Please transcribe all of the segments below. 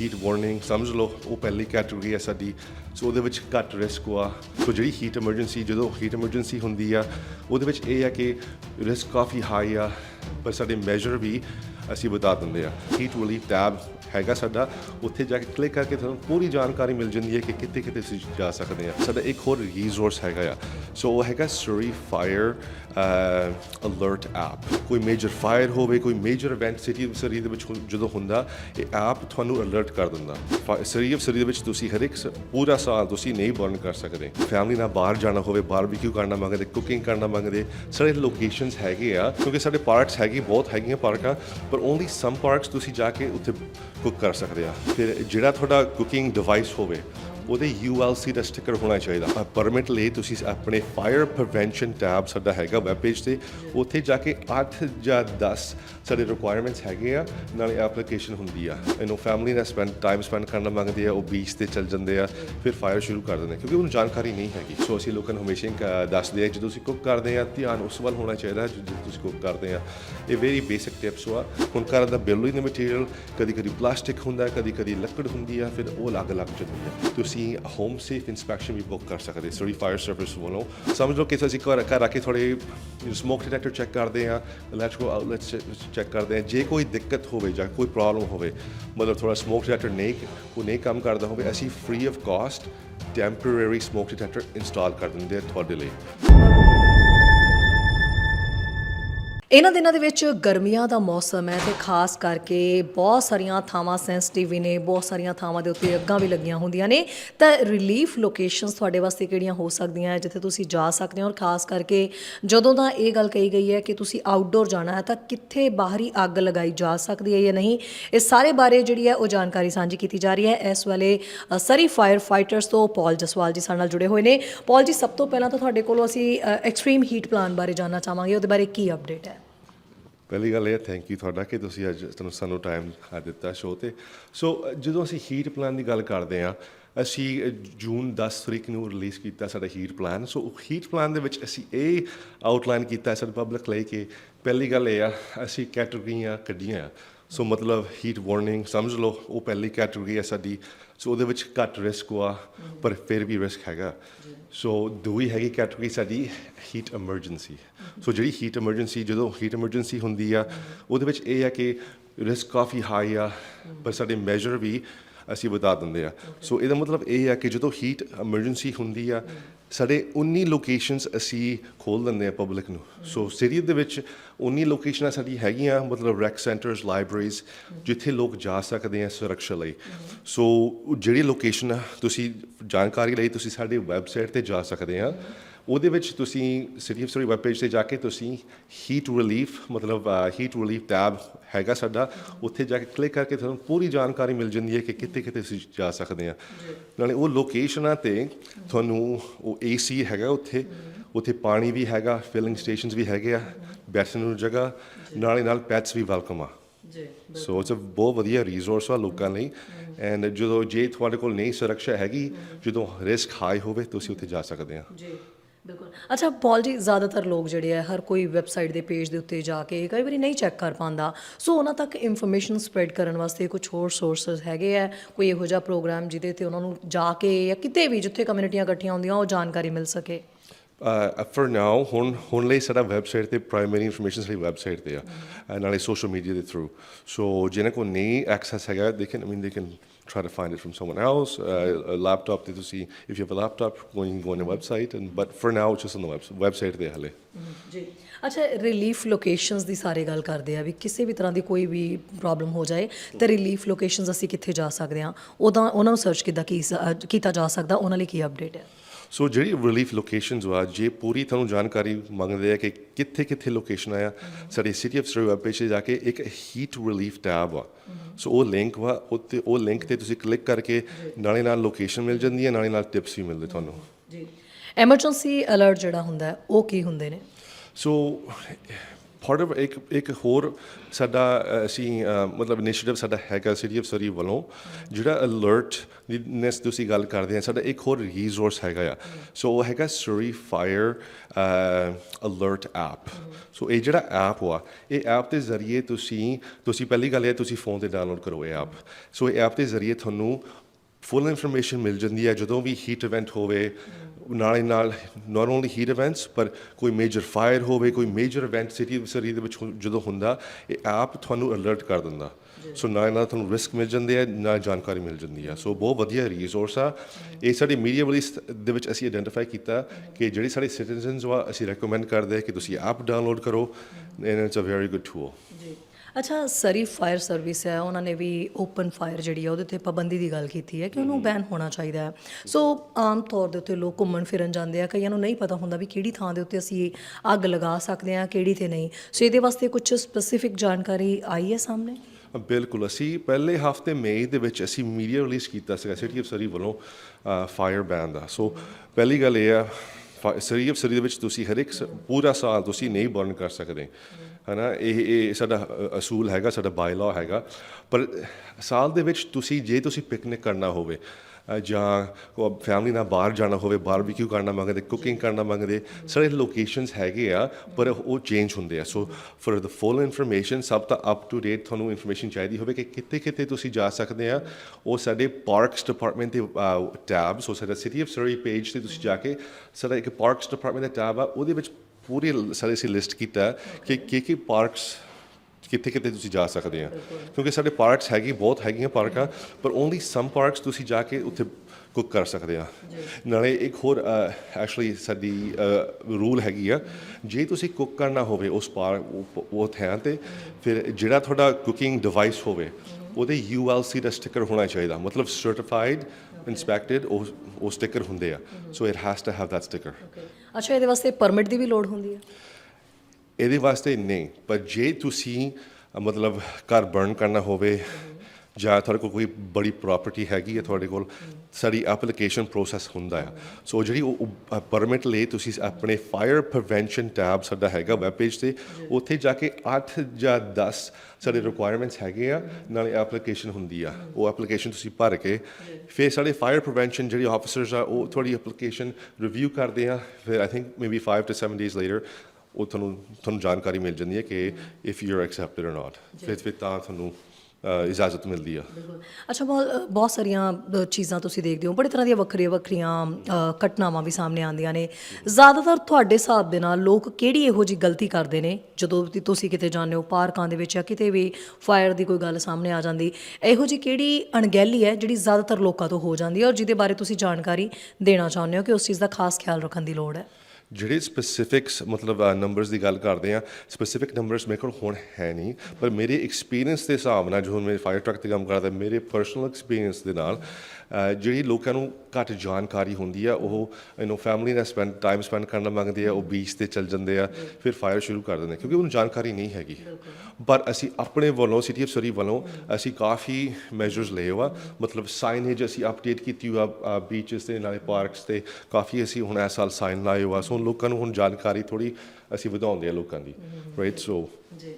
Heat warning ਸਮਝ ਲਓ, ਉਹ ਪਹਿਲੀ ਕੈਟਾਗਰੀ ਹੈ ਸਾਡੀ, ਸੋ ਉਹਦੇ ਵਿੱਚ ਘੱਟ ਰਿਸਕ ਆ। ਸੋ ਜਿਹੜੀ ਹੀਟ ਐਮਰਜੈਂਸੀ ਜਦੋਂ ਹੀਟ ਐਮਰਜੈਂਸੀ ਹੁੰਦੀ ਆ, ਉਹਦੇ ਵਿੱਚ ਇਹ ਆ ਕਿ ਰਿਸਕ ਕਾਫੀ ਹਾਈ ਆ, ਪਰ ਸਾਡੇ ਮੈਜਰ ਵੀ ਅਸੀਂ ਬਤਾ ਦਿੰਦੇ ਆ ਹੀਟ ਰਿਲੀਫ ਟੈਬ ਹੈਗਾ ਸਾਡਾ। ਉੱਥੇ ਜਾ ਕੇ ਕਲਿੱਕ ਕਰਕੇ ਤੁਹਾਨੂੰ ਪੂਰੀ ਜਾਣਕਾਰੀ ਮਿਲ ਜਾਂਦੀ ਹੈ ਕਿ ਕਿੱਥੇ ਕਿੱਥੇ ਤੁਸੀਂ ਜਾ ਸਕਦੇ ਆ ਸਾਡਾ ਇੱਕ ਹੋਰ ਰਿਸੋਰਸ ਹੈਗਾ ਆ। ਸੋ ਉਹ ਹੈਗਾ ਸਰੀ ਫਾਇਰ ਅਲਰਟ ਐਪ ਕੋਈ ਮੇਜਰ ਫਾਇਰ ਹੋਵੇ, ਕੋਈ ਮੇਜਰ ਇਵੈਂਟ ਸਿਟੀ ਸਰੀ ਦੇ ਵਿੱਚ ਜਦੋਂ ਹੁੰਦਾ, ਇਹ ਐਪ ਤੁਹਾਨੂੰ ਅਲਰਟ ਕਰ ਦਿੰਦਾ। ਸਰੀ ਆਫ ਸਰੀ ਦੇ ਵਿੱਚ ਤੁਸੀਂ ਹਰ ਇੱਕ ਸ- ਪੂਰਾ ਸਾਲ ਤੁਸੀਂ ਨਹੀਂ ਬਰਨ ਕਰ ਸਕਦੇ। ਫੈਮਿਲੀ ਨਾਲ ਬਾਹਰ ਜਾਣਾ ਹੋਵੇ ਬਾਰਬੀਕਿਊ ਕਰਨਾ ਮੰਗਦੇ ਕੁਕਿੰਗ ਕਰਨਾ ਮੰਗਦੇ ਸਾਰੇ ਲੋਕੇਸ਼ਨਸ ਹੈਗੇ ਆ, ਕਿਉਂਕਿ ਸਾਡੇ ਪਾਰਟਸ ਹੈਗੇ, ਬਹੁਤ ਹੈਗੀਆਂ ਪਾਰਕਾਂ ਪਰ ਓਨਲੀ ਸਮ ਪਾਰਟਸ ਤੁਸੀਂ ਜਾ ਕੇ ਉੱਥੇ ਕੁੱਕ ਕਰ ਸਕਦੇ ਆ। ਫਿਰ ਜਿਹੜਾ ਤੁਹਾਡਾ ਕੁਕਿੰਗ ਡਿਵਾਈਸ ਹੋਵੇ ਉਹਦੇ ULC ਦਾ ਸਟicker ਹੋਣਾ ਚਾਹੀਦਾ। ਪਰਮਿਟ ਲਈ ਤੁਸੀਂ ਆਪਣੇ ਫਾਇਰ ਪ੍ਰੀਵੈਂਸ਼ਨ ਟੈਬ ਸਾਡਾ ਹੈਗਾ ਵੈਬ ਪੇਜ ਤੇ। ਉੱਥੇ ਜਾ ਕੇ 8 ਜਾਂ 10 ਸਾਡੇ ਰਿਕੁਆਇਰਮੈਂਟਸ ਹੈਗੇ ਆ, ਨਾਲੇ ਐਪਲੀਕੇਸ਼ਨ ਹੁੰਦੀ ਆ। ਇਹਨੂੰ ਫੈਮਿਲੀ ਨਾਲ ਸਪੈਂਡ ਟਾਈਮ ਸਪੈਂਡ ਕਰਨਾ ਮੰਗਦੇ ਆ, ਉਹ ਬੀਚ ਤੇ ਚੱਲ ਜਾਂਦੇ ਆ, ਫਿਰ ਫਾਇਰ ਸ਼ੁਰੂ ਕਰ ਦਿੰਦੇ ਕਿਉਂਕਿ ਉਹਨੂੰ ਜਾਣਕਾਰੀ ਨਹੀਂ ਹੈਗੀ। ਸੋ ਅਸੀਂ ਲੋਕਾਂ ਨੂੰ ਹਮੇਸ਼ਾ ਹੀ ਕ- ਦੱਸਦੇ ਆ, ਜਦੋਂ ਤੁਸੀਂ ਕੁੱਕ ਕਰਦੇ ਆ, ਧਿਆਨ ਉਸ ਵੱਲ ਹੋਣਾ ਚਾਹੀਦਾ ਜਦੋਂ ਤੁਸੀਂ ਕੁੱਕ ਕਰਦੇ ਆ। ਇਹ ਵੈਰੀ ਬੇਸਿਕ ਟਿਪਸ ਵਾ ਹੁਣ ਘਰ ਦਾ ਬਿਲਡਿੰਗ ਦਾ ਮਟੀਰੀਅਲ ਕਦੀ ਕਦੀ ਪਲਾਸਟਿਕ ਹੁੰਦਾ ਕਦੀ ਕਦੀ ਲੱਕੜ ਹੁੰਦੀ ਆ, ਫਿਰ ਉਹ ਅਲੱਗ ਅਲੱਗ ਜਾਂਦੀ ਆ। ਤੁਸੀਂ ਅਸੀਂ ਹੋਮ ਸੇਫ ਇਨਸਪੈਕਸ਼ਨ ਵੀ ਬੁੱਕ ਕਰ ਸਕਦੇ ਸਰੀ ਫਾਇਰ ਸਰਵਿਸ ਵੱਲੋਂ। ਸਮਝ ਲਓ ਕਿ ਅਸੀਂ ਘਰ ਘਰ ਆ ਕੇ ਥੋੜੇ ਸਮੋਕ ਡਿਟੈਕਟਰ ਚੈੱਕ ਕਰਦੇ ਆ ਇਲੈਕਟ੍ਰਿਕਲ ਆਊਟਲੈਟਸ ਚੈੱਕ ਕਰਦੇ ਆ ਜੇ ਕੋਈ ਦਿੱਕਤ ਹੋਵੇ ਜਾਂ ਕੋਈ ਪ੍ਰੋਬਲਮ ਹੋਵੇ, ਮਤਲਬ ਥੋੜਾ ਸਮੋਕ ਡਿਟੈਕਟਰ ਨਹੀਂ ਉਹ ਨਹੀਂ ਕੰਮ ਕਰਦਾ ਹੋਵੇ, ਅਸੀਂ free of cost temporary smoke detector install ਕਰ ਦਿੰਦੇ ਆ ਤੁਹਾਡੇ ਲਈ। ਇਹਨਾਂ ਦਿਨਾਂ ਦੇ ਵਿੱਚ ਗਰਮੀਆਂ ਦਾ ਮੌਸਮ ਹੈ ਤੇ ਖਾਸ ਕਰਕੇ ਬਹੁਤ ਸਾਰੀਆਂ ਥਾਵਾਂ ਸੈਂਸਿਟਿਵ ਵੀ ਨੇ, ਬਹੁਤ ਸਾਰੀਆਂ ਥਾਵਾਂ ਦੇ ਉੱਤੇ ਅੱਗਾਂ ਵੀ ਲੱਗੀਆਂ ਹੁੰਦੀਆਂ ਨੇ। ਤਾਂ ਰਿਲੀਫ ਲੋਕੇਸ਼ਨਸ ਤੁਹਾਡੇ ਵਾਸਤੇ ਕਿਹੜੀਆਂ ਹੋ ਸਕਦੀਆਂ ਹੈ, ਜਿੱਥੇ ਤੁਸੀਂ ਜਾ ਸਕਦੇ ਹੋ ਔਰ ਖਾਸ ਕਰਕੇ ਜਦੋਂ ਦਾ ਇਹ ਗੱਲ ਕਹੀ ਗਈ ਹੈ ਕਿ ਤੁਸੀਂ ਆਊਟਡੋਰ ਜਾਣਾ ਹੈ ਤਾਂ ਕਿੱਥੇ ਬਾਹਰੀ ਅੱਗ ਲਗਾਈ ਜਾ ਸਕਦੀ ਹੈ ਜਾਂ ਨਹੀਂ, ਇਹ ਸਾਰੇ ਬਾਰੇ ਜਿਹੜੀ ਹੈ ਉਹ ਜਾਣਕਾਰੀ ਸਾਂਝੀ ਕੀਤੀ ਜਾ ਰਹੀ ਹੈ। ਇਸ ਵੇਲੇ ਸਰੀ ਫਾਇਰ ਫਾਈਟਰਸ ਤੋਂ ਪੌਲ ਜਸਵਾਲ ਜੀ ਸਾਡੇ ਨਾਲ ਜੁੜੇ ਹੋਏ ਨੇ। ਪੌਲ ਜੀ, ਸਭ ਤੋਂ ਪਹਿਲਾਂ ਤਾਂ ਤੁਹਾਡੇ ਕੋਲੋਂ ਅਸੀਂ ਐਕਸਟ੍ਰੀਮ ਹੀਟ ਪਲਾਨ ਬਾਰੇ ਜਾਣਨਾ ਚਾਹਾਂਗੇ, ਉਹਦੇ ਬਾਰੇ ਕੀ ਅਪਡੇਟ ਹੈ? ਪਹਿਲੀ ਗੱਲ ਇਹ ਥੈਂਕ ਯੂ ਤੁਹਾਡਾ ਕਿ ਤੁਸੀਂ ਅੱਜ ਤੁਹਾਨੂੰ ਸਾਨੂੰ ਟਾਈਮ ਖਾ ਦਿੱਤਾ ਸ਼ੋਅ ਤੇ। ਸੋ ਜਦੋਂ ਅਸੀਂ ਹੀਟ ਪਲਾਨ ਦੀ ਗੱਲ ਕਰਦੇ ਆ ਅਸੀਂ ਜੂਨ 10 ਤਰੀਕ ਨੂੰ ਰਿਲੀਜ਼ ਕੀਤਾ ਸਾਡਾ heat plan so heat plan ਦੇ ਵਿੱਚ ਅਸੀਂ ਇਹ ਆਊਟਲਾਈਨ ਕੀਤਾ ਸਾਡੇ ਪਬਲਿਕ ਲਈ ਕਿ। ਪਹਿਲੀ ਗੱਲ ਇਹ ਆ, ਅਸੀਂ ਕੈਟਾਗਰੀਆਂ ਕੱਢੀਆਂ ਆ। ਸੋ ਮਤਲਬ ਹੀਟ ਵਾਰਨਿੰਗ ਸਮਝ ਲਓ ਉਹ ਪਹਿਲੀ ਕੈਟਾਗਰੀ ਹੈ ਸਾਡੀ ਸੋ ਉਹਦੇ ਵਿੱਚ ਘੱਟ ਰਿਸਕ ਆ ਪਰ ਫਿਰ ਵੀ ਰਿਸਕ ਹੈਗਾ ਸੋ ਦੂਈ ਹੈਗੀ ਕੈਟਾਗਰੀ ਸਾਡੀ ਹੀਟ ਐਮਰਜੈਂਸੀ ਸੋ ਜਿਹੜੀ ਹੀਟ ਐਮਰਜੈਂਸੀ ਜਦੋਂ ਹੀਟ ਐਮਰਜੈਂਸੀ ਹੁੰਦੀ ਆ ਉਹਦੇ ਵਿੱਚ ਇਹ ਆ ਕਿ ਰਿਸਕ ਕਾਫੀ ਹਾਈ ਆ ਪਰ ਸਾਡੇ ਮੈਜਰ ਵੀ ਅਸੀਂ ਬਤਾ ਦਿੰਦੇ ਆ ਸੋ ਇਹਦਾ ਮਤਲਬ ਇਹ ਆ ਕਿ ਜਦੋਂ ਹੀਟ ਐਮਰਜੈਂਸੀ ਹੁੰਦੀ ਆ ਸਾਡੇ 19 ਲੋਕੇਸ਼ਨਸ ਅਸੀਂ ਖੋਲ ਦਿੰਦੇ ਆ ਪਬਲਿਕ ਨੂੰ। ਸੋ ਸਿਟੀ ਦੇ ਵਿੱਚ 19 ਲੋਕੇਸ਼ਨਾਂ ਸਾਡੀ ਹੈਗੀਆਂ, ਮਤਲਬ ਰੈਕ ਸੈਂਟਰਸ ਲਾਇਬ੍ਰੇਰੀਜ਼ ਜਿੱਥੇ ਲੋਕ ਜਾ ਸਕਦੇ ਆ ਸੁਰੱਖਿਆ ਲਈ। ਸੋ ਜਿਹੜੀ ਲੋਕੇਸ਼ਨ ਤੁਸੀਂ ਜਾਣਕਾਰੀ ਲਈ ਤੁਸੀਂ ਸਾਡੀ ਵੈਬਸਾਈਟ ਤੇ ਜਾ ਸਕਦੇ ਆ। ਉਹਦੇ ਵਿੱਚ ਤੁਸੀਂ city of Surrey web page ਤੇ ਜਾ ਕੇ ਤੁਸੀਂ ਹੀਟ ਰਿਲੀਫ ਮਤਲਬ ਹੀਟ ਰਿਲੀਫ ਟੈਬ ਹੈਗਾ ਸਾਡਾ ਉੱਥੇ ਜਾ ਕੇ ਕਲਿੱਕ ਕਰਕੇ ਤੁਹਾਨੂੰ ਪੂਰੀ ਜਾਣਕਾਰੀ ਮਿਲ ਜਾਂਦੀ ਹੈ ਕਿ ਕਿੱਥੇ ਕਿੱਥੇ ਤੁਸੀਂ ਜਾ ਸਕਦੇ ਆ ਨਾਲੇ ਉਹ ਲੋਕੇਸ਼ਨਾਂ ਤੇ ਤੁਹਾਨੂੰ ਉਹ ਏਸੀ ਹੈਗਾ ਉੱਥੇ ਉੱਥੇ ਪਾਣੀ ਵੀ ਹੈਗਾ ਫਿਲਿੰਗ ਸਟੇਸ਼ਨਸ ਵੀ ਹੈਗੇ ਆ ਬੈਠਣ ਨੂੰ ਜਗ੍ਹਾ ਨਾਲੇ ਨਾਲ ਪੈਟਸ ਵੀ ਵੈਲਕਮ ਆ। ਜੀ ਸੋ ਇਟਸ ਅ ਬਹੁਤ ਵਧੀਆ ਰਿਸੋਰਸ ਆ ਲੋਕਾਂ ਲਈ। ਐਂਡ ਜਦੋਂ ਜੇ ਤੁਹਾਡੇ ਕੋਲ ਨਹੀਂ ਸੁਰੱਖਿਆ ਹੈਗੀ ਜਦੋਂ ਰਿਸਕ ਹਾਈ ਹੋਵੇ ਤੁਸੀਂ ਉੱਥੇ ਜਾ ਸਕਦੇ ਆ ਜੀ। ਬਿਲਕੁਲ। ਅੱਛਾ ਪੌਲ ਜੀ, ਜ਼ਿਆਦਾਤਰ ਲੋਕ ਜਿਹੜੇ ਆ, ਹਰ ਕੋਈ ਵੈਬਸਾਈਟ ਦੇ ਪੇਜ ਦੇ ਉੱਤੇ ਜਾ ਕੇ ਕਈ ਵਾਰੀ ਨਹੀਂ ਚੈੱਕ ਕਰ ਪਾਉਂਦਾ। ਸੋ ਉਹਨਾਂ ਤੱਕ ਇਨਫੋਰਮੇਸ਼ਨ ਸਪਰੈਡ ਕਰਨ ਵਾਸਤੇ ਕੁਝ ਹੋਰ ਸੋਰਸਸ ਹੈਗੇ ਆ, ਕੋਈ ਇਹੋ ਜਿਹਾ ਪ੍ਰੋਗਰਾਮ ਜਿਹਦੇ ਤੇ ਉਹਨਾਂ ਨੂੰ ਜਾ ਕੇ ਜਾਂ ਕਿਤੇ ਵੀ ਜਿੱਥੇ ਕਮਿਊਨਿਟੀਆਂ ਇਕੱਠੀਆਂ ਹੁੰਦੀਆਂ, ਉਹ ਜਾਣਕਾਰੀ ਮਿਲ ਸਕੇ। ਫॉर ਨਾਓ ਹੁਣ ਹੁਣ ਲਈ ਸਾਡਾ ਵੈਬਸਾਈਟ ਤੇ ਪ੍ਰਾਇਮਰੀ ਇਨਫੋਰਮੇਸ਼ਨ ਸਾਡੀ ਵੈਬਸਾਈਟ ਤੇ ਆ ਨਾਲੇ ਸੋਸ਼ਲ ਮੀਡੀਆ ਦੇ ਥਰੂ ਸੋ ਜਿਹਨਾਂ ਕੋਲ ਨਹੀਂ ਐਕਸੈਸ ਹੈਗਾ ਦੇ can I mean they can try to find it from someone else uh, a laptop ਤੇ ਤੁਸੀਂ if you have a laptop going you can go on the website and but for now it's just on the website website ਤੇ ਹਲੇ ਜੀ ਅੱਛਾ relief locations ਦੀ ਸਾਰੇ ਗੱਲ ਕਰਦੇ ਆ ਵੀ ਕਿਸੇ ਵੀ ਤਰ੍ਹਾਂ ਦੀ ਕੋਈ ਵੀ ਪ੍ਰੋਬਲਮ ਹੋ ਜਾਏ ਤੇ ਰਿਲੀਫ ਲੋਕੇਸ਼ਨਸ ਅਸੀਂ ਕਿੱਥੇ ਜਾ ਸਕਦੇ ਆ ਉਹਦਾ ਉਹਨਾਂ ਨੂੰ ਸਰਚ ਕਿੱਦਾਂ ਕੀ ਕੀਤਾ ਜਾ ਸਕਦਾ ਉਹਨਾਂ ਲਈ ਕੀ ਅਪਡੇਟ ਹੈ ਸੋ ਜਿਹੜੀ ਰਿਲੀਫ ਲੋਕੇਸ਼ਨਸ ਵਾ ਜੇ ਪੂਰੀ ਤੁਹਾਨੂੰ ਜਾਣਕਾਰੀ ਮੰਗਦੇ ਆ ਕਿ ਕਿੱਥੇ ਕਿੱਥੇ ਲੋਕੇਸ਼ਨ ਆ ਸਾਡੀ city of Surrey web page ਤੇ ਜਾ ਕੇ ਇੱਕ ਹੀਟ ਰਿਲੀਫ ਟੈਬ ਆ। ਸੋ ਉਹ ਲਿੰਕ ਵਾ ਉੱਤੇ ਉਹ ਲਿੰਕ ਤੇ ਤੁਸੀਂ ਕਲਿੱਕ ਕਰਕੇ ਨਾਲੇ ਨਾਲ ਲੋਕੇਸ਼ਨ ਮਿਲ ਜਾਂਦੀ ਹੈ ਨਾਲੇ ਨਾਲ ਟਿਪਸ ਵੀ ਮਿਲਦੇ ਤੁਹਾਨੂੰ। ਜੀ। ਐਮਰਜੈਂਸੀ ਅਲਰਟ ਜਿਹੜਾ ਹੁੰਦਾ ਉਹ ਕੀ ਹੁੰਦੇ ਨੇ? ਸੋ part ਇੱਕ ਇੱਕ ਹੋਰ ਸਾਡਾ ਅਸੀਂ ਮਤਲਬ ਇਨੀਸ਼ੀਏਟਿਵ ਸਾਡਾ ਹੈਗਾ ਸਿਟੀ ਆਫ ਸਰੀ ਵੱਲੋਂ, ਜਿਹੜਾ ਅਲਰਟ ਨੈਸ ਤੁਸੀਂ ਗੱਲ ਕਰਦੇ ਆ, ਸਾਡਾ ਇੱਕ ਹੋਰ ਰਿਸੋਰਸ ਹੈਗਾ ਆ। ਸੋ ਉਹ ਹੈਗਾ Surrey fire alert app so ਇਹ ਜਿਹੜਾ ਐਪ ਵਾ, ਇਹ ਐਪ ਦੇ ਜ਼ਰੀਏ ਤੁਸੀਂ ਤੁਸੀਂ ਪਹਿਲੀ ਗੱਲ ਇਹ ਤੁਸੀਂ ਫੋਨ ਤੇ ਡਾਊਨਲੋਡ ਕਰੋ ਇਹ ਐਪ ਸੋ ਇਹ ਐਪ ਦੇ ਜ਼ਰੀਏ ਤੁਹਾਨੂੰ ਫੁੱਲ ਇਨਫੋਰਮੇਸ਼ਨ ਮਿਲ ਜਾਂਦੀ ਹੈ ਜਦੋਂ ਵੀ ਹੀਟ ਇਵੈਂਟ ਹੋਵੇ ਨਾਲੇ ਨਾਲ ਨਾਟ ਓਨਲੀ ਹੀਟ ਇਵੈਂਟਸ ਪਰ ਕੋਈ ਮੇਜਰ ਫਾਇਰ ਹੋਵੇ ਕੋਈ ਮੇਜਰ ਇਵੈਂਟ ਸਿਟੀ ਸਰੀ ਦੇ ਵਿੱਚ ਹੁ- ਜਦੋਂ ਹੁੰਦਾ ਇਹ ਐਪ ਤੁਹਾਨੂੰ ਅਲਰਟ ਕਰ ਦਿੰਦਾ। ਸੋ ਨਾਲ ਨਾਲ ਤੁਹਾਨੂੰ ਰਿਸਕ ਮਿਲ ਜਾਂਦੇ ਆ ਨਾਲ ਜਾਣਕਾਰੀ ਮਿਲ ਜਾਂਦੀ ਆ। ਸੋ ਬਹੁਤ ਵਧੀਆ ਰਿਸੋਰਸ ਆ। ਇਹ ਸਾਡੀ ਮੀਡੀਆ ਰਿਲੀਜ਼ ਦੇ ਵਿੱਚ ਅਸੀਂ ਆਇਡੈਂਟੀਫਾਈ ਕੀਤਾ ਕਿ ਜਿਹੜੀ ਸਾਡੇ ਸਿਟੀਜ਼ਨਸ ਵਾ ਅਸੀਂ ਰეკਮੈਂਡ ਕਰਦੇ ਆ ਕਿ ਤੁਸੀਂ ਐਪ ਡਾਊਨਲੋਡ ਕਰੋ। And it's a very good tool ਜੀ। ਅੱਛਾ ਸਰੀ ਫਾਇਰ ਸਰਵਿਸ ਹੈ ਉਹਨਾਂ ਨੇ ਵੀ ਓਪਨ ਫਾਇਰ ਜਿਹੜੀ ਹੈ ਉਹਦੇ ਤੇ ਪਾਬੰਦੀ ਦੀ ਗੱਲ ਕੀਤੀ ਹੈ ਕਿ ਉਹਨੂੰ ਬੈਨ ਹੋਣਾ ਚਾਹੀਦਾ ਹੈ। ਸੋ ਆਮ ਤੌਰ ਦੇ ਉੱਤੇ ਲੋਕ ਘੁੰਮਣ ਫਿਰਨ ਜਾਂਦੇ ਆ ਕਈਆਂ ਨੂੰ ਨਹੀਂ ਪਤਾ ਹੁੰਦਾ ਵੀ ਕਿਹੜੀ ਥਾਂ ਦੇ ਉੱਤੇ ਅਸੀਂ ਅੱਗ ਲਗਾ ਸਕਦੇ ਆ ਕਿਹੜੀ ਤੇ ਨਹੀਂ। ਸੋ ਇਹਦੇ ਵਾਸਤੇ ਕੁਝ ਸਪੈਸੀਫਿਕ ਜਾਣਕਾਰੀ ਆਈ ਹੈ ਸਾਹਮਣੇ? ਬਿਲਕੁਲ। ਅਸੀਂ ਪਹਿਲੇ ਹਫ਼ਤੇ ਮਈ ਦੇ ਵਿੱਚ ਅਸੀਂ ਮੀਡੀਆ ਰਿਲੀਜ਼ ਕੀਤਾ ਸੀਗਾ ਸਿਟੀ ਆਫ ਸਰੀ ਵੱਲੋਂ ਫਾਇਰ ਬੈਨ ਦਾ। ਸੋ ਪਹਿਲੀ ਗੱਲ ਇਹ ਆ ਸਰੀ ਆਫ ਸਰੀ ਦੇ ਵਿੱਚ ਤੁਸੀਂ ਹਰ ਇੱਕ ਸ- ਪੂਰਾ ਸਾਲ ਤੁਸੀਂ ਨਹੀਂ ਬਰਨ ਕਰ ਸਕਦੇ। ਹਨਾ ਇਹ ਇਹ ਸਾਡਾ ਅਸੂਲ ਹੈਗਾ ਸਾਡਾ ਬਾਇਲਾ ਹੈਗਾ। ਪਰ ਸਾਲ ਦੇ ਵਿੱਚ ਤੁਸੀਂ ਜੇ ਤੁਸੀਂ ਪਿਕਨਿਕ ਕਰਨਾ ਹੋਵੇ ਅ, ਜਾਂ ਫੈਮਿਲੀ ਨਾਲ ਬਾਹਰ ਜਾਣਾ ਹੋਵੇ ਬਾਰਬੀਕਿਊ ਕਰਨਾ ਮੰਗਦੇ ਕੁਕਿੰਗ ਕਰਨਾ ਮੰਗਦੇ ਸਾਰੇ ਲੋਕੇਸ਼ਨਸ ਹੈਗੇ ਆ ਪਰ ਉਹ ਚੇਂਜ ਹੁੰਦੇ ਆ। So for the full information ਸਭ ਤਾਂ ਅਪ ਟੂ ਡੇਟ ਤੁਹਾਨੂੰ ਇਨਫੋਰਮੇਸ਼ਨ ਚਾਹੀਦੀ ਹੋਵੇ ਕਿ ਕਿੱਥੇ ਕਿੱਥੇ ਤੁਸੀਂ ਜਾ ਸਕਦੇ ਆ। ਉਹ ਸਾਡੇ ਪਾਰਕਸ ਡਿਪਾਰਟਮੈਂਟ ਦੇ ਟੈਬ ਸੋ ਸਾਡਾ ਸਿਟੀ ਆਫ ਸਰੀ ਪੇਜ ਤੇ ਤੁਸੀਂ ਜਾ ਕੇ ਸਾਡਾ ਇੱਕ ਪਾਰਕਸ ਡਿਪਾਰਟਮੈਂਟ ਦਾ ਟੈਬ ਆ ਉਹਦੇ ਵਿੱਚ ਪੂਰੀ ਸਾਰੇ ਅਸੀਂ ਲਿਸਟ ਕੀਤਾ ਕਿ ਕੀ ਕੀ ਪਾਰਕਸ ਕਿੱਥੇ ਕਿੱਥੇ ਤੁਸੀਂ ਜਾ ਸਕਦੇ ਆ। ਕਿਉਂਕਿ ਸਾਡੇ ਪਾਰਕਸ ਹੈਗੀ ਬਹੁਤ ਹੈਗੀਆਂ ਪਾਰਕਾਂ ਪਰ ਓਨਲੀ ਸਮ ਪਾਰਕਸ ਤੁਸੀਂ ਜਾ ਕੇ ਉੱਥੇ ਕੁੱਕ ਕਰ ਸਕਦੇ ਆ। ਨਾਲੇ ਇੱਕ ਹੋਰ ਐਕਚੁਅਲੀ ਸਾਡੀ ਰੂਲ ਹੈਗੀ ਆ ਜੇ ਤੁਸੀਂ ਕੁੱਕ ਕਰਨਾ ਹੋਵੇ ਉਸ ਪਾਰਕ ਉਹ ਥਾਂ ਤੇ ਫਿਰ ਜਿਹੜਾ ਤੁਹਾਡਾ ਕੁਕਿੰਗ ਡਿਵਾਈਸ ਹੋਵੇ ਉਹਦੇ ULC ਦਾ ਸਟicker ਹੋਣਾ ਚਾਹੀਦਾ। ਮਤਲਬ ਸਰਟੀਫਾਈਡ ਇਨਸਪੈਕਟਡ ਉਹ ਸਟicker ਹੁੰਦੇ ਆ। So it has to have that sticker ਅੱਛਾ, ਇਹਦੇ ਵਾਸਤੇ ਪਰਮਿਟ ਦੀ ਵੀ ਲੋੜ ਹੁੰਦੀ ਹੈ? ਇਹਦੇ ਵਾਸਤੇ ਨਹੀਂ, ਪਰ ਜੇ ਤੁਸੀਂ, ਮਤਲਬ ਘਰ ਬਰਨ ਕਰਨਾ ਹੋਵੇ ਜਾਂ ਤੁਹਾਡੇ ਕੋਲ ਕੋਈ ਬੜੀ ਪ੍ਰਾਪਰਟੀ ਹੈਗੀ ਹੈ ਤੁਹਾਡੇ ਕੋਲ ਸਾਡੀ ਐਪਲੀਕੇਸ਼ਨ ਪ੍ਰੋਸੈਸ ਹੁੰਦਾ ਆ। ਸੋ ਜਿਹੜੀ ਉਹ ਪਰਮਿਟ ਲਈ ਤੁਸੀਂ ਆਪਣੇ ਫਾਇਰ ਪ੍ਰੀਵੈਂਸ਼ਨ ਟੈਬ ਸਾਡਾ ਹੈਗਾ ਵੈਬ ਪੇਜ ਤੇ ਉੱਥੇ ਜਾ ਕੇ 8 ਜਾਂ 10 ਸਾਡੇ ਰਿਕੁਆਇਰਮੈਂਟਸ ਹੈਗੇ ਆ ਨਾਲੇ ਐਪਲੀਕੇਸ਼ਨ ਹੁੰਦੀ ਆ। ਉਹ ਐਪਲੀਕੇਸ਼ਨ ਤੁਸੀਂ ਭਰ ਕੇ ਫਿਰ ਸਾਡੇ ਫਾਇਰ ਪ੍ਰੀਵੈਂਸ਼ਨ ਜਿਹੜੀ ਆਫੀਸਰਸ ਆ ਉਹ ਤੁਹਾਡੀ ਐਪਲੀਕੇਸ਼ਨ ਰਿਵਿਊ ਕਰਦੇ ਆ ਫਿਰ I think maybe 5 to 7 days later ਉਹ ਤੁਹਾਨੂੰ ਤੁਹਾਨੂੰ ਜਾਣਕਾਰੀ ਮਿਲ ਜਾਂਦੀ ਹੈ ਕਿ if you are accepted or not ਫਿਰ ਫਿਰ ਤਾਂ ਤੁਹਾਨੂੰ ਇਜਾਜ਼ਤ ਮਿਲਦੀ ਆ। ਅੱਛਾ, ਬਹੁਤ ਬਹੁਤ ਸਾਰੀਆਂ ਚੀਜ਼ਾਂ ਤੁਸੀਂ ਦੇਖਦੇ ਹੋ। ਬੜੇ ਤਰ੍ਹਾਂ ਦੀਆਂ ਵੱਖਰੀਆਂ ਵੱਖਰੀਆਂ ਘਟਨਾਵਾਂ ਵੀ ਸਾਹਮਣੇ ਆਉਂਦੀਆਂ ਨੇ। ਜ਼ਿਆਦਾਤਰ ਤੁਹਾਡੇ ਹਿਸਾਬ ਦੇ ਨਾਲ ਲੋਕ ਕਿਹੜੀ ਇਹੋ ਜੀ ਗਲਤੀ ਕਰਦੇ ਨੇ? ਜਦੋਂ ਤੁਸੀਂ ਕਿਤੇ ਜਾਂਦੇ ਹੋ ਪਾਰਕਾਂ ਦੇ ਵਿੱਚ ਜਾਂ ਕਿਤੇ ਵੀ ਫਾਇਰ ਦੀ ਕੋਈ ਗੱਲ ਸਾਹਮਣੇ ਆ ਜਾਂਦੀ, ਇਹੋ ਜੀ ਕਿਹੜੀ ਅਣਗਹਿਲੀ ਹੈ ਜਿਹੜੀ ਜ਼ਿਆਦਾਤਰ ਲੋਕਾਂ ਤੋਂ ਹੋ ਜਾਂਦੀ ਹੈ ਔਰ ਜਿਹਦੇ ਬਾਰੇ ਤੁਸੀਂ ਜਾਣਕਾਰੀ ਦੇਣਾ ਚਾਹੁੰਦੇ ਹੋ ਕਿ ਉਸ ਚੀਜ਼ ਦਾ ਖਾਸ ਖਿਆਲ ਰੱਖਣ ਦੀ ਲੋੜ ਹੈ? ਜਿਹੜੇ ਸਪੈਸਿਫਿਕਸ ਮਤਲਬ ਨੰਬਰਸ ਦੀ ਗੱਲ ਕਰਦੇ ਆ ਸਪੈਸਿਫਿਕ ਨੰਬਰਸ ਮੇਰੇ ਕੋਲ ਹੁਣ ਹੈ ਨਹੀਂ ਪਰ ਮੇਰੇ ਐਕਸਪੀਰੀਅੰਸ ਦੇ ਹਿਸਾਬ ਨਾਲ ਜੋ ਮੈਂ ਫਾਇਰ ਟਰੱਕ ਤੇ ਕੰਮ ਕਰਦਾ ਮੇਰੇ ਪਰਸਨਲ ਐਕਸਪੀਰੀਅੰਸ ਦੇ ਨਾਲ ਜਿਹੜੀ ਲੋਕਾਂ ਨੂੰ ਘੱਟ ਜਾਣਕਾਰੀ ਹੁੰਦੀ ਆ ਉਹ ਯੂ نو ਫੈਮਿਲੀ ਨਾਲ ਸਪੈਂਡ ਟਾਈਮ ਸਪੈਂਡ ਕਰਨਾ ਮੰਗਦੇ ਆ ਉਹ ਬੀਚ ਤੇ ਚੱਲ ਜਾਂਦੇ ਆ ਫਿਰ ਫਾਇਰ ਸ਼ੁਰੂ ਕਰ ਦਿੰਦੇ ਕਿਉਂਕਿ ਉਹਨੂੰ ਜਾਣਕਾਰੀ ਨਹੀਂ ਹੈਗੀ। ਪਰ ਅਸੀਂ ਆਪਣੇ ਵੱਲੋਂ ਸਿਟੀ ਆਫ ਸਰੀ ਵੱਲੋਂ ਅਸੀਂ ਕਾਫੀ ਮੈਜਰਸ ਲਏ ਵਾ ਮਤਲਬ ਸਾਈਨੇਜ ਅਸੀਂ ਅਪਡੇਟ ਕੀਤੀ ਹੋਆ ਬੀਚਸ ਤੇ ਨਾਲੇ ਪਾਰਕਸ ਤੇ ਕਾਫੀ ਅਸੀਂ ਹੁਣ ਇਸ ਸਾਲ ਸਾਈਨ ਲਾਏ ਹੋਆ ਸੋ ਲੋਕਾਂ ਨੂੰ ਹੁਣ ਜਾਣਕਾਰੀ ਥੋੜੀ ਅਸੀਂ ਵਧਾਉਂਦੇ ਆ ਲੋਕਾਂ ਦੀ ਰਾਈਟ ਸੋ ਜੀ।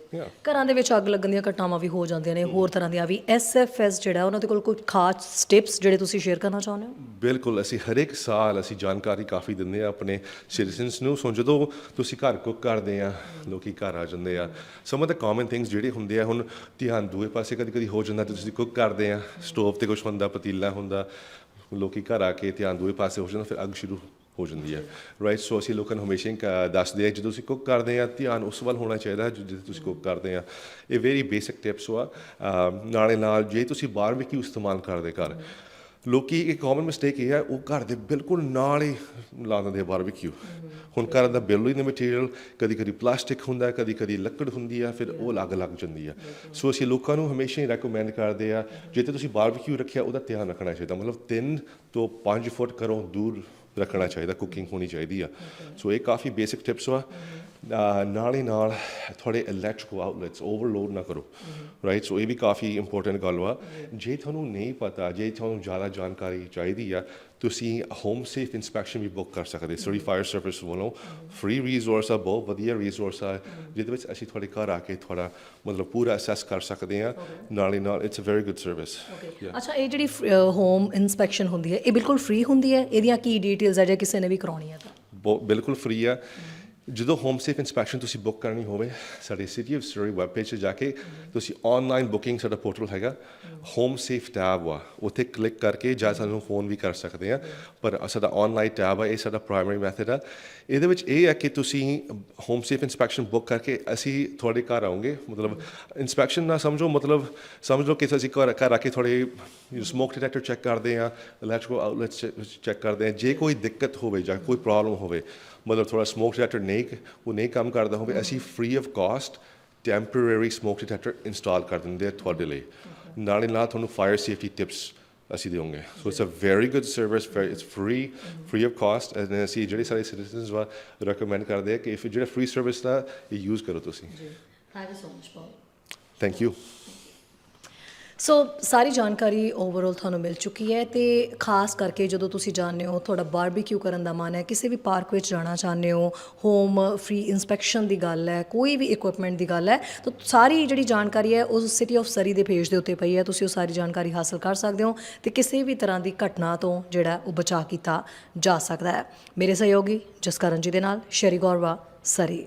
ਘਰਾਂ ਦੇ ਵਿੱਚ ਅੱਗ ਲੱਗਣ ਦੀਆਂ ਘਟਨਾਵਾਂ ਵੀ ਹੋ ਜਾਂਦੀਆਂ ਨੇ ਹੋਰ ਤਰ੍ਹਾਂ ਦੀਆਂ ਵੀ। ਐਸਐਫਐਸ ਜਿਹੜਾ ਉਹਨਾਂ ਦੇ ਕੋਲ ਕੋਈ ਖਾਸ ਸਟੈਪਸ ਜਿਹੜੇ ਤੁਸੀਂ ਸ਼ੇਅਰ ਕਰਨਾ ਚਾਹੁੰਦੇ ਹੋ? ਬਿਲਕੁਲ ਅਸੀਂ ਹਰੇਕ ਸਾਲ ਅਸੀਂ ਜਾਣਕਾਰੀ ਕਾਫੀ ਦਿੰਦੇ ਆ ਆਪਣੇ ਸਿਟੀਜ਼ਨਸ ਨੂੰ। ਸੋ ਜਦੋਂ ਤੁਸੀਂ ਘਰ ਕੁੱਕ ਕਰਦੇ ਆ ਲੋਕੀ ਘਰ ਆ ਜਾਂਦੇ ਆ some of the common things ਜਿਹੜੇ ਹੁੰਦੇ ਆ ਹੁਣ ਧਿਆਨ ਦੂਏ ਪਾਸੇ ਕਦੀ ਕਦੀ ਹੋ ਜਾਂਦਾ ਤੁਸੀਂ ਕੁੱਕ ਕਰਦੇ ਆ ਸਟੋਵ ਤੇ ਕੁਝ ਹੁੰਦਾ ਪਤੀਲਾ ਹੁੰਦਾ ਲੋਕੀ ਘਰ ਆ ਕੇ ਧਿਆਨ ਦੂਏ ਪਾਸੇ ਹੋ ਜਾਂਦਾ ਫਿਰ ਅੱਗ ਸ਼ੁਰੂ ਹੋ ਜਾਂਦੀ ਹੈ ਰਾਈਟ ਸੋ ਅਸੀਂ ਲੋਕਾਂ ਨੂੰ ਹਮੇਸ਼ਾ ਹੀ ਕ- ਦੱਸਦੇ ਆ ਜਦੋਂ ਤੁਸੀਂ ਕੁੱਕ ਕਰਦੇ ਆ ਧਿਆਨ ਉਸ ਵੱਲ ਹੋਣਾ ਚਾਹੀਦਾ ਜਿੱਥੇ ਤੁਸੀਂ ਕੁੱਕ ਕਰਦੇ ਆ ਇਹ ਵੈਰੀ ਬੇਸਿਕ ਟਿਪਸ ਵਾ ਨਾਲੇ ਨਾਲ ਜੇ ਤੁਸੀਂ ਬਾਰਬੀਕਿਊ ਇਸਤੇਮਾਲ ਕਰਦੇ ਘਰ, ਲੋਕੀ ਇੱਕ ਕਾਮਨ ਮਿਸਟੇਕ ਇਹ ਹੈ ਉਹ ਘਰ ਦੇ ਬਿਲਕੁਲ ਨਾਲ ਹੀ ਲਾ ਦਿੰਦੇ ਆ ਬਾਰਬੀਕਿਊ ਹੁਣ ਘਰ ਦਾ ਬਿਲਡਿੰਗ ਦਾ ਮਟੀਰੀਅਲ ਕਦੀ ਕਦੀ ਪਲਾਸਟਿਕ ਹੁੰਦਾ ਕਦੀ ਕਦੀ ਲੱਕੜ ਹੁੰਦੀ ਆ, ਫਿਰ ਉਹ ਅਲੱਗ ਲੱਗ ਜਾਂਦੀ ਆ। ਸੋ ਅਸੀਂ ਲੋਕਾਂ ਨੂੰ ਹਮੇਸ਼ਾ ਹੀ ਰეკਮੈਂਡ ਕਰਦੇ ਆ ਜੇ ਤੇ ਤੁਸੀਂ ਬਾਰਬੀਕਿਊ ਰੱਖਿਆ, ਉਹਦਾ ਧਿਆਨ ਰੱਖਣਾ ਚਾਹੀਦਾ। ਮਤਲਬ 3 ਤੋਂ 5 ਫੁੱਟ ਘਰੋਂ ਦੂਰ ਰੱਖਣਾ ਚਾਹੀਦਾ ਕੁਕਿੰਗ ਹੋਣੀ ਚਾਹੀਦੀ ਆ। ਸੋ ਇਹ ਕਾਫੀ ਬੇਸਿਕ ਟਿਪਸ ਵਾ। ਨਾਲ ਹੀ ਨਾਲ ਤੁਹਾਡੇ ਇਲੈਕਟ੍ਰਿਕਲ ਆਊਟਲੈਟਸ ਓਵਰਲੋਡ ਨਾ ਕਰੋ ਰਾਈਟ ਸੋ ਇਹ ਵੀ ਕਾਫੀ ਇੰਪੋਰਟੈਂਟ ਗੱਲ ਵਾ। ਜੇ। ਤੁਹਾਨੂੰ ਨਹੀਂ ਪਤਾ ਜੇ ਤੁਹਾਨੂੰ ਜ਼ਿਆਦਾ ਜਾਣਕਾਰੀ ਚਾਹੀਦੀ ਆ ਤੁਸੀਂ ਹੋਮ ਸੇਫ ਇਨਸਪੈਕਸ਼ਨ ਵੀ ਬੁੱਕ ਕਰ ਸਕਦੇ। ਸੋਰੀ ਫਾਇਰ ਸਰਵਿਸ ਵੱਲੋਂ। ਫ੍ਰੀ ਰਿਸੋਰਸ ਆ ਬਹੁਤ ਵਧੀਆ ਰਿਸੋਰਸ ਆ। ਜਿਹਦੇ ਵਿੱਚ ਅਸੀਂ ਤੁਹਾਡੇ ਘਰ ਆ ਕੇ ਤੁਹਾਡਾ ਮਤਲਬ ਪੂਰਾ ਅਸੈਸ ਕਰ ਸਕਦੇ ਆ। ਨਾਲ ਹੀ ਨਾਲ it's a very good service ਅੱਛਾ ਇਹ ਜਿਹੜੀ ਹੋਮ ਇਨਸਪੈਕਸ਼ਨ ਹੁੰਦੀ ਹੈ ਇਹ ਬਿਲਕੁਲ ਫ੍ਰੀ ਹੁੰਦੀ ਹੈ? ਇਹਦੀਆਂ ਕੀ ਡਿਟੇਲਸ ਹੈ ਜੇ ਕਿਸੇ ਨੇ ਵੀ ਕਰਾਉਣੀ ਹੈ ਤਾਂ? ਬਿਲਕੁਲ ਫ੍ਰੀ ਆ। ਜਦੋਂ ਹੋਮ ਸੇਫ ਇਨਸਪੈਕਸ਼ਨ ਤੁਸੀਂ ਬੁੱਕ ਕਰਨੀ ਹੋਵੇ, ਸਾਡੇ city of Surrey web page 'ਤੇ ਜਾ ਕੇ ਤੁਸੀਂ ਆਨਲਾਈਨ ਬੁਕਿੰਗ ਸਾਡਾ ਪੋਰਟਲ ਹੈਗਾ। ਹੋਮ ਸੇਫ ਟੈਬ ਵਾ, ਉੱਥੇ ਕਲਿੱਕ ਕਰਕੇ ਜਾਂ ਸਾਨੂੰ ਫੋਨ ਵੀ ਕਰ ਸਕਦੇ ਆ। ਪਰ ਸਾਡਾ ਆਨਲਾਈਨ ਟੈਬ ਆ, ਇਹ ਸਾਡਾ ਪ੍ਰਾਇਮਰੀ ਮੈਥਡ ਆ। ਇਹਦੇ ਵਿੱਚ ਇਹ ਹੈ ਕਿ ਤੁਸੀਂ ਹੋਮ ਸੇਫ ਇਨਸਪੈਕਸ਼ਨ ਬੁੱਕ ਕਰਕੇ ਅਸੀਂ ਤੁਹਾਡੇ ਘਰ ਆਉਂਗੇ। ਮਤਲਬ ਇਨਸਪੈਕਸ਼ਨ ਨਾ ਸਮਝੋ, ਮਤਲਬ ਸਮਝ ਲਓ ਕਿ ਅਸੀਂ ਘਰ ਘਰ ਆ ਕੇ ਤੁਹਾਡੇ ਸਮੋਕ ਡਿਟੈਕਟਰ ਚੈੱਕ ਕਰਦੇ ਆ ਇਲੈਕਟ੍ਰਿਕਲ ਆਊਟਲੈਟਸ ਚੈੱਕ ਕਰਦੇ ਆ। ਜੇ ਕੋਈ ਦਿੱਕਤ ਹੋਵੇ ਜਾਂ ਕੋਈ ਪ੍ਰੋਬਲਮ ਹੋਵੇ ਮਤਲਬ ਥੋੜਾ ਸਮੋਕ ਡਿਟੈਕਟਰ ਨਹੀਂ ਉਹ ਨਹੀਂ ਕੰਮ ਕਰਦਾ ਹੋਵੇ ਅਸੀਂ free of cost temporary smoke detector install ਕਰ ਦਿੰਦੇ ਆ ਤੁਹਾਡੇ ਲਈ। ਨਾਲੇ ਨਾਲ ਤੁਹਾਨੂੰ ਫਾਇਰ ਸੇਫਟੀ ਟਿਪਸ ਅਸੀਂ ਦੇਵਾਂਗੇ। So it's a very good service it's free free of cost and ਅਸੀਂ ਜਿਹੜੇ ਸਾਰੇ ਸਿਟੀਜ਼ਨਸ ਵਾ ਰეკਮੈਂਡ ਕਰਦੇ ਆ ਕਿ if ਜਿਹੜਾ ਫ੍ਰੀ ਸਰਵਿਸ ਦਾ ਇਹ ਯੂਜ਼ ਕਰੋ ਤੁਸੀਂ। Thank you so much Pal thank you so ਸਾਰੀ ਜਾਣਕਾਰੀ ਓਵਰਆਲ ਤੁਹਾਨੂੰ ਮਿਲ ਚੁੱਕੀ ਹੈ ਤੇ ਖਾਸ ਕਰਕੇ ਜਦੋਂ ਤੁਸੀਂ ਜਾਣਦੇ ਹੋ ਤੁਹਾਡਾ ਬਾਰਬੀਕਿਊ ਕਰਨ ਦਾ ਮਨ ਹੈ, ਕਿਸੇ ਵੀ ਪਾਰਕ ਵਿੱਚ ਜਾਣਾ ਚਾਹੁੰਦੇ ਹੋ ਹੋਮ ਫ੍ਰੀ ਇਨਸਪੈਕਸ਼ਨ ਦੀ ਗੱਲ ਹੈ, ਕੋਈ ਵੀ ਇਕਵਿਪਮੈਂਟ ਦੀ ਗੱਲ ਹੈ, ਤਾਂ ਸਾਰੀ ਜਿਹੜੀ ਜਾਣਕਾਰੀ ਹੈ ਉਸ ਸਿਟੀ ਆਫ ਸਰੀ ਦੇ ਪੇਜ ਦੇ ਉੱਤੇ ਪਈ ਹੈ। ਤੁਸੀਂ ਉਹ ਸਾਰੀ ਜਾਣਕਾਰੀ ਹਾਸਲ ਕਰ ਸਕਦੇ ਹੋ ਤੇ ਕਿਸੇ ਵੀ ਤਰ੍ਹਾਂ ਦੀ ਘਟਨਾ ਤੋਂ ਜਿਹੜਾ ਉਹ ਬਚਾ ਕੀਤਾ ਜਾ ਸਕਦਾ ਹੈ। ਮੇਰੇ ਸਹਿਯੋਗੀ ਜਸਕਰਨ ਜੀ ਦੇ ਨਾਲ, ਸ਼ਰੀ ਗੌਰਵਾ ਸਰੀ